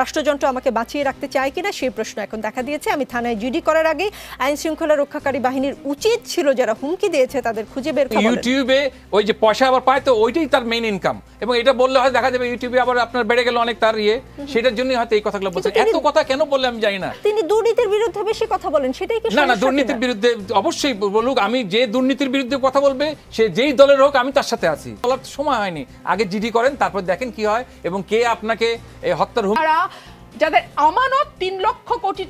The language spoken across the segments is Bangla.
রাষ্ট্রযন্ত্র আমাকে বাঁচিয়ে রাখতে চায় কিনা সেই প্রশ্ন এখন দেখা দিয়েছে। আমি থানায় জিডি করার আগে আইন শৃঙ্খলা রক্ষাকারী বাহিনীর উচিত ছিল যারা হুমকি দিয়েছে তাদের খুঁজে বের করে ইউটিউবে ওই যে পয়সা আবার পায় তো ওইটাই তার মেইন ইনকাম এবং এটা বললে হয় দেখা যাবে ইউটিউবে আবার আপনার বেড়ে গেল অনেক তার ইয়ে। সেটার জন্যই হয়তো এই কথাগুলো বলছেন এত কথা কেন বললে আমি জানি না। তিনি দুর্নীতির বিরুদ্ধে বেশি কথা বলেন সেটাই কি না না দুর্নীতির বিরুদ্ধে অবশ্যই বলুক আমি যে দুর্নীতির বিরুদ্ধে কথা বলবে সে যেই দলের হোক আমি তার সাথে আছি। বলার সময় হয়নি। আগে জিডি করেন তারপর দেখেন কি হয় এবং কে আপনাকে এই হত্যার তারা যাদের আমানত তিন লক্ষ কোটি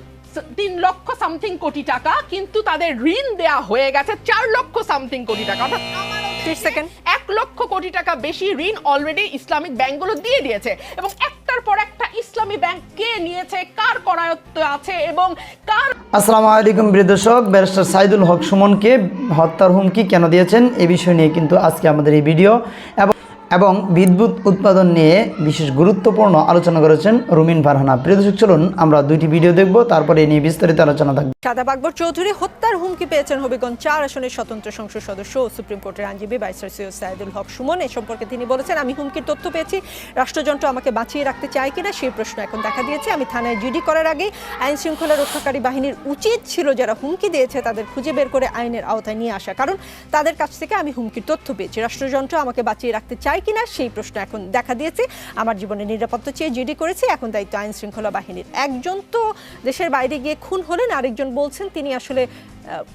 তিন লক্ষ সামথিং কোটি টাকা কিন্তু তাদের ঋণ দেয়া হয়ে গেছে চার লক্ষ সামথিং কোটি টাকা। অর্থাৎ আমানতের 30 সেকেন্ড। এক লক্ষ কোটি টাকা বেশি ঋণ অলরেডি ইসলামিক ব্যাংকগুলো দিয়ে দিয়েছে। এবং একটার পর একটা ইসলামী ব্যাংক কে নিয়েছে কার করায়ত্ত আছে এবং কার আসসালামু আলাইকুম প্রিয় দর্শক ব্যারিস্টার সাইদুল হক সুমনকে হত্যার হুমকি কেন দিয়েছেন এই বিষয় নিয়ে কিন্তু আজকে আমাদের এই ভিডিও এবং এবং বিদ্যুৎ উৎপাদন নিয়ে বিশেষ গুরুত্বপূর্ণ আলোচনা করেছেন রুমিন ফারহানা। প্রিয় দর্শক, চলুন আমরা দুইটি ভিডিও দেখব, তারপরে নিয়ে বিস্তারিত আলোচনা থাকবে। সাদা বাকবর চৌধুরী হত্যার হুমকি পেয়েছেন হবিগঞ্জ চার আসনের স্বতন্ত্র সংসদ সদস্য ও সুপ্রিম কোর্টের আইনজীবী বাইসার সৈয়দ সাইদুল হক সুমন। এ সম্পর্কে তিনি বলেছেন, আমি হুমকির তথ্য পেয়েছি। রাষ্ট্রযন্ত্র আমাকে বাঁচিয়ে রাখতে চায় কিনা সেই প্রশ্ন এখন দেখা দিয়েছে। আমি থানায় জিডি করার আগে আইন শৃঙ্খলা রক্ষাকারী বাহিনীর উচিত ছিল যারা হুমকি দিয়েছে তাদের খুঁজে বের করে আইনের আওতায় নিয়ে আসা কারণ তাদের কাছ থেকে আমি হুমকির তথ্য পেয়েছি। রাষ্ট্রযন্ত্র আমাকে বাঁচিয়ে রাখতে চায় কিনা সেই প্রশ্ন এখন দেখা দিয়েছে। আমার জীবনে নিরাপত্তা চেয়ে জিডি করেছি, এখন দায়িত্ব আইন শৃঙ্খলা বাহিনীর। একজন তো দেশের বাইরে গিয়ে খুন হলেন, আরেকজন বলছেন তিনি আসলে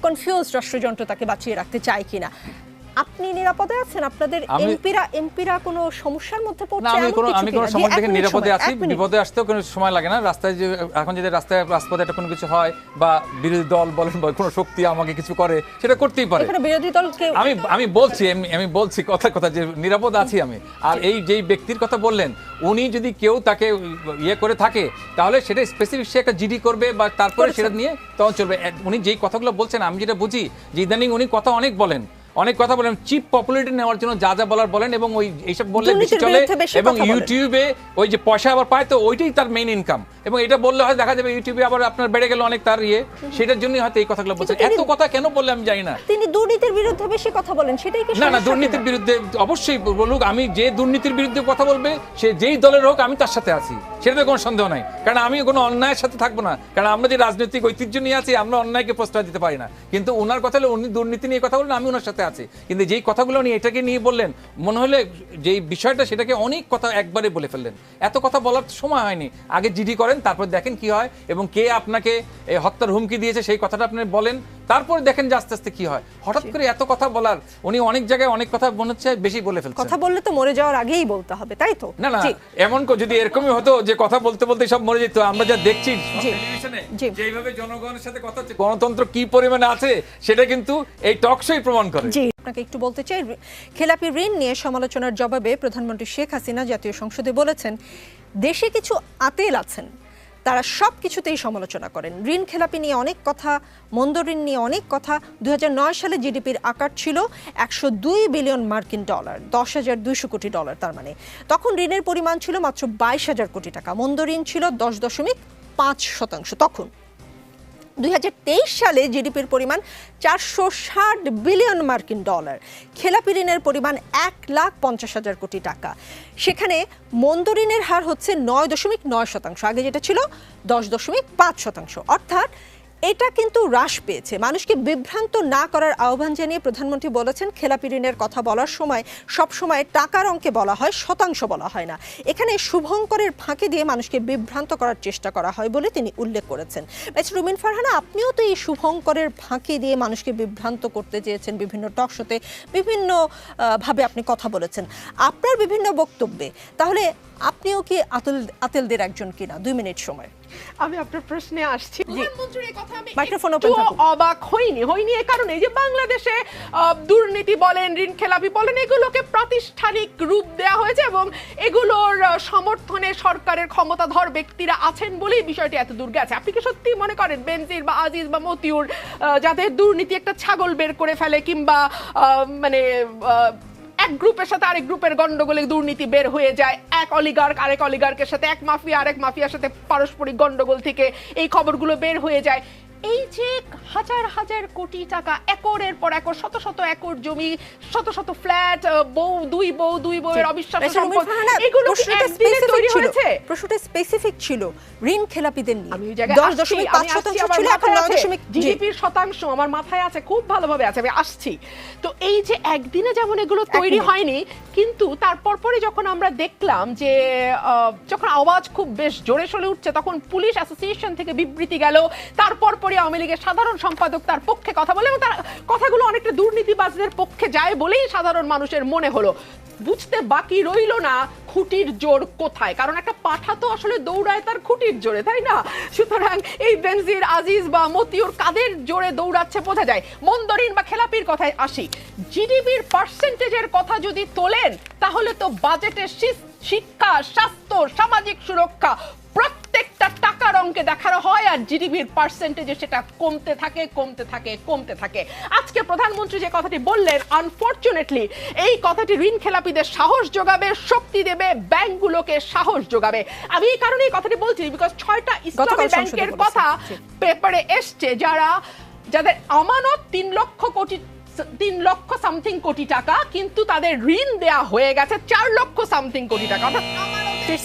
কনফিউজ রাষ্ট্রযন্ত্র তাকে বাঁচিয়ে রাখতে চায় কিনা। আপনি নিরাপদে আছেন? আপনাদের এমপিরা এমপিরা কোনো সমস্যার মধ্যে পড়ছে? আমি কোনো আমি কোনো সময় মিনিট নিরাপদে আছি বিপদে আসতেও কোনো সময় লাগে না। রাস্তায় যে এখন যদি রাস্তায় রাজপথে একটা কোনো কিছু হয় বা বিরোধী দল বলেন বা কোনো শক্তি আমাকে কিছু করে সেটা করতেই পারে। এখানে বিরোধী দলকে আমি আমি বলছি আমি বলছি কথা কথা যে নিরাপদ আছি আমি। আর এই যেই ব্যক্তির কথা বললেন উনি যদি কেউ তাকে ইয়ে করে থাকে তাহলে সেটা স্পেসিফিক সে একটা জিডি করবে বা তারপরে। সেটা নিয়ে তখন চলবে। উনি যেই কথাগুলো বলছেন আমি যেটা বুঝি যে ইদানিং উনি কথা অনেক বলেন। অনেক কথা বলেন চিপ পপুলারিটি নেওয়ার জন্য যা যা বলার বলেন এবং ওই এইসব বললে বেশি চলে এবং ইউটিউবে ওই যে পয়সা আবার পায় তো ওইটাই তার মেইন ইনকাম এবং এটা বললে হয় দেখা যাবে ইউটিউবে আবার আপনার বেড়ে গেল অনেক তার ইয়ে। সেটার জন্যই হয়তো এই কথাগুলো বলছেন এত কথা কেন বললে আমি জানি না। তিনি দুর্নীতির বিরুদ্ধে বেশি কথা বলেন সেটাই কি না না দুর্নীতির বিরুদ্ধে অবশ্যই বলুক আমি যে দুর্নীতির বিরুদ্ধে কথা বলবে সে যেই দলের হোক আমি তার সাথে আছি। সেটাতে কোনো সন্দেহ নাই। কারণ আমি কোনো অন্যায়ের সাথে থাকব না। কারণ আমরা যে রাজনৈতিক ঐতিহ্য নিয়ে আছি আমরা অন্যায়কে প্রশ্রয় দিতে পারি না। কিন্তু ওনার কথা হলে উনি দুর্নীতি নিয়ে কথা বললেন আমি ওনার সাথে আছি। কিন্তু যেই কথাগুলো উনি এটাকে নিয়ে বললেন, মনে হলে যেই বিষয়টা সেটাকে অনেক কথা একবারে বলে ফেললেন। এত কথা বলার সময় হয়নি। আগে জিডি করেন, তারপর দেখেন কি হয় এবং কে আপনাকে হত্যার হুমকি দিয়েছে সেই কথাটা আপনি বলেন। তারপর দেখেন যে আস্তে আস্তে কি হয়। হঠাৎ করে এত কথা বলার উনি অনেক জায়গায় অনেক কথা মনে হচ্ছে বেশি বলে ফেলছেন। কথা বললে তো মরে যাওয়ার আগেই বলতে হবে তাই তো? না না। এমন কো- যদি এরকমই হতো যে কথা বলতে বলতে সব মরে যেত আমরা যা দেখছি। টেলিভিশনে যেভাবে জনগণের সাথে কথা হচ্ছে গণতন্ত্র কি পরিমাণে আছে সেটা কিন্তু এই টক শোই প্রমাণ করে। জি আপনাকে একটু বলতে চাই খেলাপি ঋণ নিয়ে সমালোচনার জবাবে প্রধানমন্ত্রী শেখ হাসিনা জাতীয় সংসদে বলেছেন দেশে কিছু আতেল আছেন। তারা সব কিছুতেই সমালোচনা করেন। ঋণ খেলাপি নিয়ে অনেক কথা, মন্দ ঋণ নিয়ে অনেক কথা। দু হাজার নয় সালে জিডিপির আকার ছিল একশো দুই বিলিয়ন মার্কিন ডলার, দশ হাজার দুইশো কোটি ডলার তার মানে। তখন ঋণের পরিমাণ ছিল মাত্র বাইশ হাজার কোটি টাকা। মন্দ ঋণ ছিল দশ দশমিক পাঁচ শতাংশ। তখন দুই হাজার তেইশ সালে জিডিপির পরিমাণ চারশো ষাট বিলিয়ন মার্কিন ডলার। খেলাপি ঋণের পরিমাণ এক লাখ পঞ্চাশ হাজার কোটি টাকা। সেখানে মন্দ ঋণের হার হচ্ছে নয় দশমিক নয় শতাংশ। আগে যেটা ছিল দশ দশমিক পাঁচ শতাংশ। অর্থাৎ এটা কিন্তু হ্রাস পেয়েছে। মানুষকে বিভ্রান্ত না করার আহ্বান জানিয়ে প্রধানমন্ত্রী বলেছেন, খেলাপি ঋণের কথা বলার সময় সব সময় টাকার অঙ্কে বলা হয়, শতাংশ বলা হয় না। এখানে শুভঙ্করের ফাঁকে দিয়ে মানুষকে বিভ্রান্ত করার চেষ্টা করা হয় বলে তিনি উল্লেখ করেছেন। ব্যাস, রুমিন ফারহানা, আপনিও তো এই শুভঙ্করের ফাঁকে দিয়ে মানুষকে বিভ্রান্ত করতে চেয়েছেন বিভিন্ন টক শোতে। বিভিন্ন ভাবে আপনি কথা বলেছেন। আপনার বিভিন্ন বক্তব্যে, তাহলে আপনিও কি আতেল আতেলদের একজন কিনা? দুই মিনিট সময়। আমি আপনার প্রশ্নে আসছি। একটুও থাকুক। অবাক হইনি। হইনি এই কারণে যে বাংলাদেশে দুর্নীতি বলেন ঋণ খেলাপি বলেন এগুলোকে প্রাতিষ্ঠানিক রূপ দেওয়া হয়েছে এবং এগুলোর সমর্থনে সরকারের ক্ষমতাধর ব্যক্তিরা আছেন বলেই বিষয়টি এত দূর গেছে। আপনি কি সত্যি মনে করেন বেনজির বা আজিজ বা মতিউর যাদের দুর্নীতি একটা ছাগল বের করে ফেলে কিংবা মানে আহ, এক গ্রুপের সাথে আরেক গ্রুপের গন্ডগোলে দুর্নীতি বের হয়ে যায়। এক অলিগার্ক আরেক অলিগার্কের সাথে, এক মাফিয়া আরেক মাফিয়ার সাথে পারস্পরিক গন্ডগোল থেকে এই খবরগুলো বের হয়ে যায়। এই যে হাজার হাজার কোটি টাকা একরের পর একর শত শত একর জমি শত শত ফ্ল্যাট বউ দুই বউ দুই বউয়ের অবিশ্বাস্য রাইসা সম্পদ এগুলো প্রশ্নটা তৈরি ছিল। হয়েছে? প্রশ্নটা স্পেসিফিক ছিল ঋণ খেলাপিদের নিয়ে। আমি দশ দশমিক পাঁচ শতাংশ আমার ছিল এখন মাথায় নয় আছে। দশমিক জিডিপির শতাংশ আমার মাথায় আছে খুব ভালোভাবে আছে আমি আসছি। তো এই যে একদিনে যেমন এগুলো তৈরি হয়নি কিন্তু তারপর পরে যখন আমরা দেখলাম যে যখন আওয়াজ খুব বেশ জোরে সরে উঠছে তখন পুলিশ অ্যাসোসিয়েশন থেকে বিবৃতি গেল তারপর পরে আওয়ামী লীগের সাধারণ সম্পাদক তার পক্ষে কথা বলে এবং তার কথাগুলো অনেকটা দুর্নীতিবাজদের পক্ষে যায় বলেই সাধারণ মানুষের মনে হলো। বুঝতে বাকি রইল না খুঁটির জোর কোথায়? কারণ একটা পাঠা তো আসলে দৌড়ায় তার খুঁটির জোরে, তাই না? সুতরাং এই বেনজির, আজিজ বা মতিউর কাদের জোরে দৌড়াচ্ছে বোঝা যায়। মন্দরিন বা খেলাপির কথায় আসি। জিডিপির পার্সেন্টেজের কথা যদি তোলেন, তাহলে তো বাজেটের শিক্ষা, স্বাস্থ্য, সামাজিক সুরক্ষা টাকার অঙ্কে দেখানো হয় আর জিডিপির পার্সেন্টেজে সেটা কমতে থাকে কমতে থাকে কমতে থাকে। আজকে প্রধানমন্ত্রী যে কথাটি বললেন আনফরচুনেটলি এই কথাটি ঋণ খেলাপিদের সাহস যোগাবে শক্তি দেবে ব্যাংকগুলোকে সাহস যোগাবে। আমি এই কারণে এই কথাটি বলছি বিকজ ছয়টা ইসলামী ব্যাংকের কথা পেপারে এসছে যারা যাদের আমানত তিন লক্ষ কোটি তিন লক্ষ সামথিং কোটি টাকা কিন্তু তাদের ঋণ দেয়া হয়ে গেছে চার লক্ষ সামথিং কোটি টাকা অর্থাৎ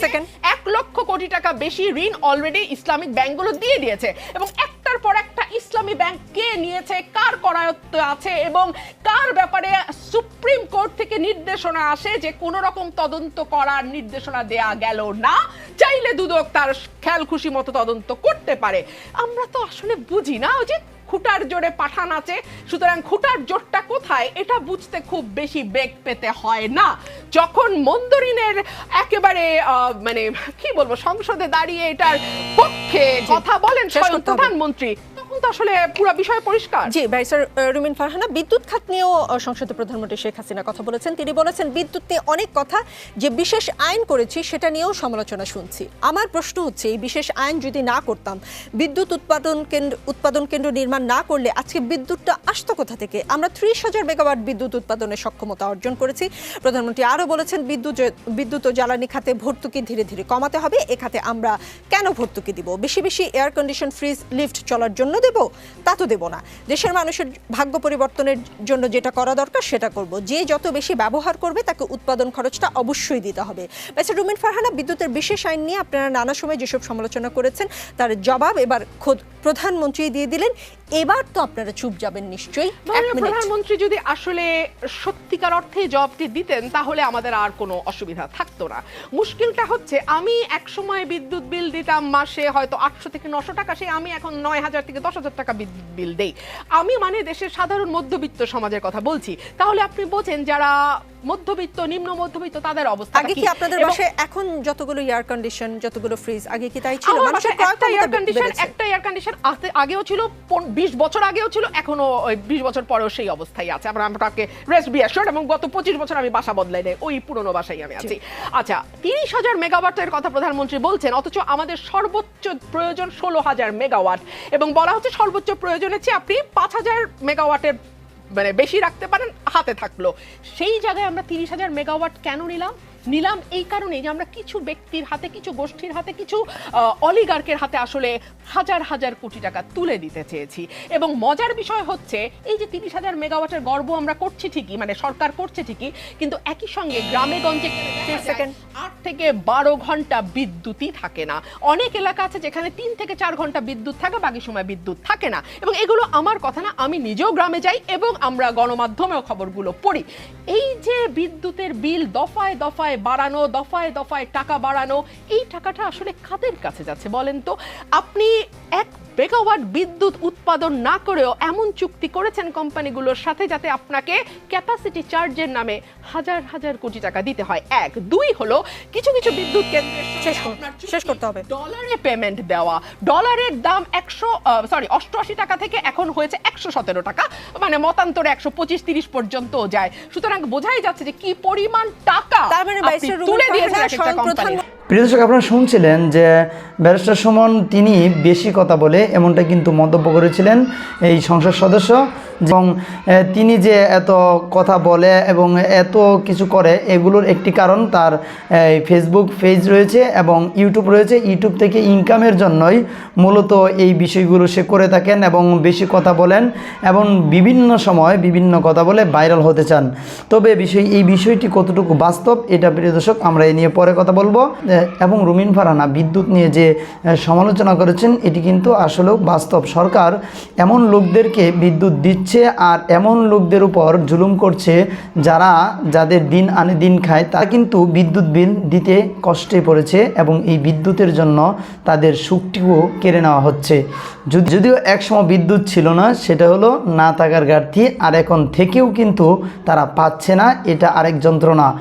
সেকেন্ড। এক লক্ষ কোটি টাকা বেশি ঋণ অলরেডি ইসলামিক ব্যাংকগুলো দিয়ে দিয়েছে এবং একটার পর একটা ইসলামী ব্যাংক কে নিয়েছে কার করায়ত্ত আছে এবং কার ব্যাপারে সুপ্রিম কোর্ট থেকে নির্দেশনা আসে যে কোনো রকম তদন্ত করার নির্দেশনা দেয়া গেল না চাইলে দুদক তার খেয়াল খুশি মতো তদন্ত করতে পারে আমরা তো আসলে বুঝি না ওই যে খুঁটার জোরে পাঠান আছে সুতরাং খুঁটার জোরটা কোথায় এটা বুঝতে খুব বেশি বেগ পেতে হয় না যখন মন্দরিনের একেবারে মানে কি বলব সংসদে দাঁড়িয়ে এটার পক্ষে কথা বলেন। প্রধানমন্ত্রী তো আসলে পুরো বিষয় পরিষ্কার? জি, ব্যারিস্টার রুমিন ফারহানা, বিদ্যুৎ খাত নিয়েও সংসদে প্রধানমন্ত্রী শেখ হাসিনা কথা বলেছেন। তিনি বলেছেন, বিদ্যুৎ নিয়ে অনেক কথা, যে বিশেষ আইন করেছি সেটা নিয়েও সমালোচনা শুনছি। আমার প্রশ্ন হচ্ছে, এই বিশেষ আইন যদি না করতাম, বিদ্যুৎ উৎপাদন কেন্দ্র উৎপাদন কেন্দ্র নির্মাণ না করলে আজকে বিদ্যুৎটা আসতো কোথা থেকে? আমরা ত্রিশ হাজার মেগাওয়াট বিদ্যুৎ উৎপাদনের সক্ষমতা অর্জন করেছি। প্রধানমন্ত্রী আরও বলেছেন, বিদ্যুৎ বিদ্যুৎ ও জ্বালানি খাতে ভর্তুকি ধীরে ধীরে কমাতে হবে। এ খাতে আমরা কেন ভর্তুকি দিব? বেশি বেশি এয়ার কন্ডিশন ফ্রিজ লিফট চলার জন্য দেব, তা তো দেব না। দেশের মানুষের ভাগ্য পরিবর্তনের জন্য যেটা করা দরকার সেটা করব। যে যত বেশি ব্যবহার করবে, তাকে উৎপাদন খরচটা অবশ্যই দিতে হবে। বেসা রুমিন ফারহানা, বিদ্যুতের বিশেষ আইন নিয়ে আপনারা নানা সময় যেসব সমালোচনা করেছেন, তার জবাব এবার খোদ প্রধানমন্ত্রী দিয়ে দিলেন। এবার তো আপনারা চুপ যাবেন নিশ্চয়ই। প্রধানমন্ত্রী যদি আসলে সত্যিকার অর্থে জবটি দিতেন তাহলে আমাদের আর কোনো অসুবিধা থাকতো না। মুশকিলটা হচ্ছে আমি এক সময় বিদ্যুৎ বিল দিতাম মাসে হয়তো আটশো থেকে নশো টাকা সে আমি এখন নয় হাজার থেকে দশ হাজার টাকা বিদ্যুৎ বিল দেই। আমি মানে দেশের সাধারণ মধ্যবিত্ত সমাজের কথা বলছি। তাহলে আপনি বোঝেন যারা মধ্যবিত্ত নিম্ন মধ্যবিত্ত তাদের অবস্থা আগে কি? আপনাদের বাসায় এখন যতগুলো এয়ার কন্ডিশন যতগুলো ফ্রিজ আগে কি তাই ছিল? মানুষের একটা এয়ার কন্ডিশন একটা এয়ার কন্ডিশন আগেও ছিল বিশ বছর আগেও ছিল এখনও বিশ বছর পরেও সেই অবস্থায় আছে। আমরা আপনাকে রেস্ট বি অ্যাসিওর্ড এবং গত পঁচিশ বছর আমি বাসা বদলাই নেই ওই পুরনো বাসায় আমি আছি। আচ্ছা তিরিশ হাজার মেগাওয়াটের কথা প্রধানমন্ত্রী বলছেন অথচ আমাদের সর্বোচ্চ প্রয়োজন ষোলো হাজার মেগাওয়াট এবং বলা হচ্ছে সর্বোচ্চ প্রয়োজনের চেয়ে আপনি পাঁচ হাজার মেগাওয়াটের মানে বেশি রাখতে পারেন হাতে থাকল। সেই জায়গায় আমরা তিরিশ হাজার মেগাওয়াট কেন নিলাম? নিলাম। এই কারণে যে আমরা কিছু ব্যক্তির হাতে কিছু গোষ্ঠীর হাতে কিছু অলিগার্কের হাতে আসলে হাজার হাজার কোটি টাকা তুলে দিতে চেয়েছি। এবং মজার বিষয় হচ্ছে এই যে তিরিশ হাজার মেগাওয়াটের গর্ব আমরা করছি ঠিকই মানে সরকার করছে ঠিকই কিন্তু একই সঙ্গে গ্রামে গঞ্জে। আট থেকে বারো ঘণ্টা বিদ্যুৎই থাকে না। অনেক এলাকা আছে যেখানে তিন থেকে চার ঘণ্টা বিদ্যুৎ থাকে বাকি সময় বিদ্যুৎ থাকে না। এবং এগুলো আমার কথা না আমি নিজেও গ্রামে যাই এবং আমরা গণমাধ্যমেও খবরগুলো পড়ি। এই যে বিদ্যুতের বিল দফায় দফায় বাড়ানো, দফায় দফায় টাকা বাড়ানো, এই টাকাটা আসলে কাদের কাছে যাচ্ছে বলেন তো? আপনি এক মেগাওয়াট বিদ্যুৎ উৎপাদন না করেও এমন চুক্তি করেছেন কোম্পানিগুলোর সাথে যাতে আপনাকে ক্যাপাসিটি চার্জের নামে হাজার হাজার কোটি টাকা দিতে হয়। এক। দুই হলো কিছু কিছু বিদ্যুৎ কেন্দ্রের শেষ করতে হবে। ডলারে পেমেন্ট দেওয়া। ডলারের দাম একশো সরি অষ্টআশি টাকা থেকে এখন হয়েছে একশো সতেরো টাকা মানে মতান্তরে একশো পঁচিশ তিরিশ পর্যন্ত যায়। সুতরাং বোঝাই যাচ্ছে যে কি পরিমাণ টাকা তার মানে তুলে ফারহানা প্রিয় দর্শক, আপনারা শুনছিলেন যে ব্যারিস্টার সুমন, তিনি বেশি কথা বলে এমনটা কিন্তু মন্তব্য করেছিলেন এই সংসদ সদস্য। এবং তিনি যে এত কথা বলে এবং এত কিছু করে, এগুলোর একটি কারণ তার ফেসবুক পেজ রয়েছে এবং ইউটিউব রয়েছে। ইউটিউব থেকে ইনকামের জন্যই মূলত এই বিষয়গুলো সে করে থাকেন এবং বেশি কথা বলেন এবং বিভিন্ন সময় বিভিন্ন কথা বলে ভাইরাল হতে চান। তবে বিষয়, এই বিষয়টি কতটুকু বাস্তব এটা প্রিয় দর্শক, আমরা এ নিয়ে পরে কথা বলব। এবং রুমিন ফারানা বিদ্যুৎ নিয়ে যে সমালোচনা করেছেন, এটি কিন্তু আসলেও বাস্তব। সরকার এমন লোকদেরকে বিদ্যুৎ দিচ্ছে আর এমন লোকদের উপর জুলুম করছে যারা, যাদের দিন আনে দিন খায়, তারা কিন্তু বিদ্যুৎ বিল দিতে কষ্টে পড়েছে এবং এই বিদ্যুতের জন্য তাদের সুখটিও কেড়ে নেওয়া হচ্ছে। যদি- যদিও একসময় বিদ্যুৎ ছিল না, সেটা হলো না থাকার ঘাটতি, আর এখন থেকেও কিন্তু তারা পাচ্ছে না, এটা আরেক যন্ত্রণা।